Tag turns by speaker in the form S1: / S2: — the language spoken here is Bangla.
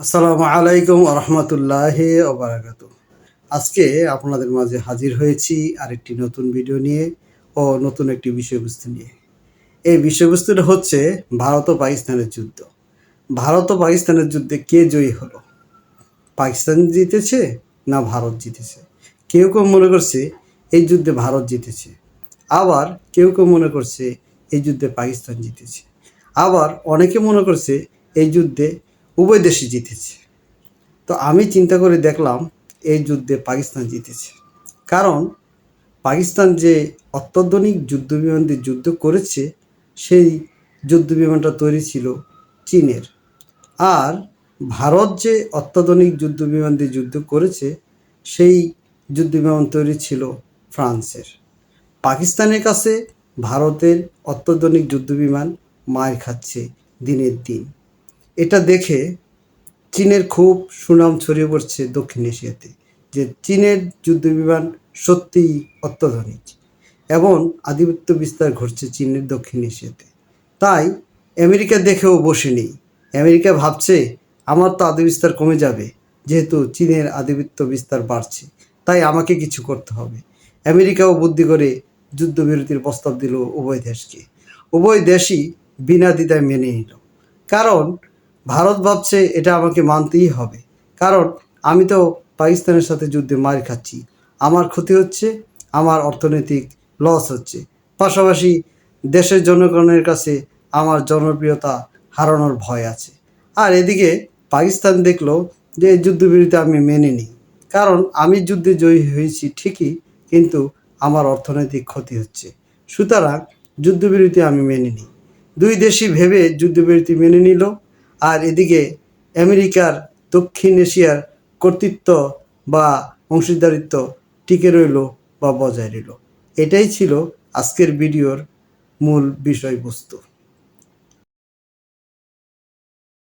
S1: আসসালামু আলাইকুম রহমতুল্লাহ ওবরাকাত আজকে আপনাদের মাঝে হাজির হয়েছি আরেকটি নতুন ভিডিও নিয়ে ও নতুন একটি বিষয়বস্তু নিয়ে। এই বিষয়বস্তুটা হচ্ছে ভারত ও পাকিস্তানের যুদ্ধ। ভারত ও পাকিস্তানের যুদ্ধে কে জয়ী হলো? পাকিস্তান জিতেছে না ভারত জিতেছে? কেউ কেউ মনে করছে এই যুদ্ধে ভারত জিতেছে। আবার কেউ কেউ মনে করছে এই যুদ্ধে পাকিস্তান জিতেছে। আবার অনেকে মনে করছে এই যুদ্ধে উভয় দেশই জিতেছে। তো আমি চিন্তা করে দেখলাম, এই যুদ্ধে পাকিস্তান জিতেছে। কারণ, পাকিস্তান যে অত্যাধুনিক যুদ্ধ বিমান দিয়ে যুদ্ধ করেছে, সেই যুদ্ধ বিমানটা তৈরি ছিল চীনের। আর ভারত যে অত্যাধুনিক যুদ্ধ বিমান দিয়ে যুদ্ধ করেছে, সেই যুদ্ধ বিমান তৈরি ছিল ফ্রান্সের। পাকিস্তানের কাছে ভারতের অত্যাধুনিক যুদ্ধ বিমান মার খাচ্ছে দিনের দিন। এটা দেখে চীনের খুব সুনাম ছড়িয়ে পড়ছে দক্ষিণ এশিয়াতে, যে চীনের যুদ্ধ বিমান সত্যিই অত্যাধুনিক এবং আধিপত্য বিস্তার ঘটছে চীনের দক্ষিণ এশিয়াতে। তাই আমেরিকা দেখেও বসে নেই। আমেরিকা ভাবছে, আমার তো আদি বিস্তার কমে যাবে, যেহেতু চীনের আধিপত্য বিস্তার বাড়ছে, তাই আমাকে কিছু করতে হবে। আমেরিকাও বুদ্ধি করে যুদ্ধবিরতির প্রস্তাব দিল উভয় দেশকে। উভয় দেশই বিনা দ্বিধায় মেনে নিল। কারণ ভারত ভাবছে এটা আমাকে মানতেই হবে। কারণ আমি তো পাকিস্তানের সাথে যুদ্ধে মার খাচ্ছি। আমার ক্ষতি হচ্ছে, আমার অর্থনৈতিক লস হচ্ছে। পাশাপাশি দেশের জনগণের কাছে আমার জনপ্রিয়তা হারানোর ভয় আছে। আর এদিকে পাকিস্তান দেখল যে এই যুদ্ধবিরতি আমি মেনে নিই। কারণ আমি যুদ্ধে জয়ী হয়েছি ঠিকই, কিন্তু আমার অর্থনৈতিক ক্ষতি হচ্ছে। সুতরাং যুদ্ধবিরতি আমি মেনে নিই। দুই দেশই ভেবে যুদ্ধবিরতি মেনে নিল। আর এদিকে আমেরিকার দক্ষিণ এশিয়ার কর্তৃত্ব বা অংশীদারিত্ব টিকে রইল বা বজায় রইল। এটাই ছিল আজকের ভিডিওর মূল বিষয়বস্তু।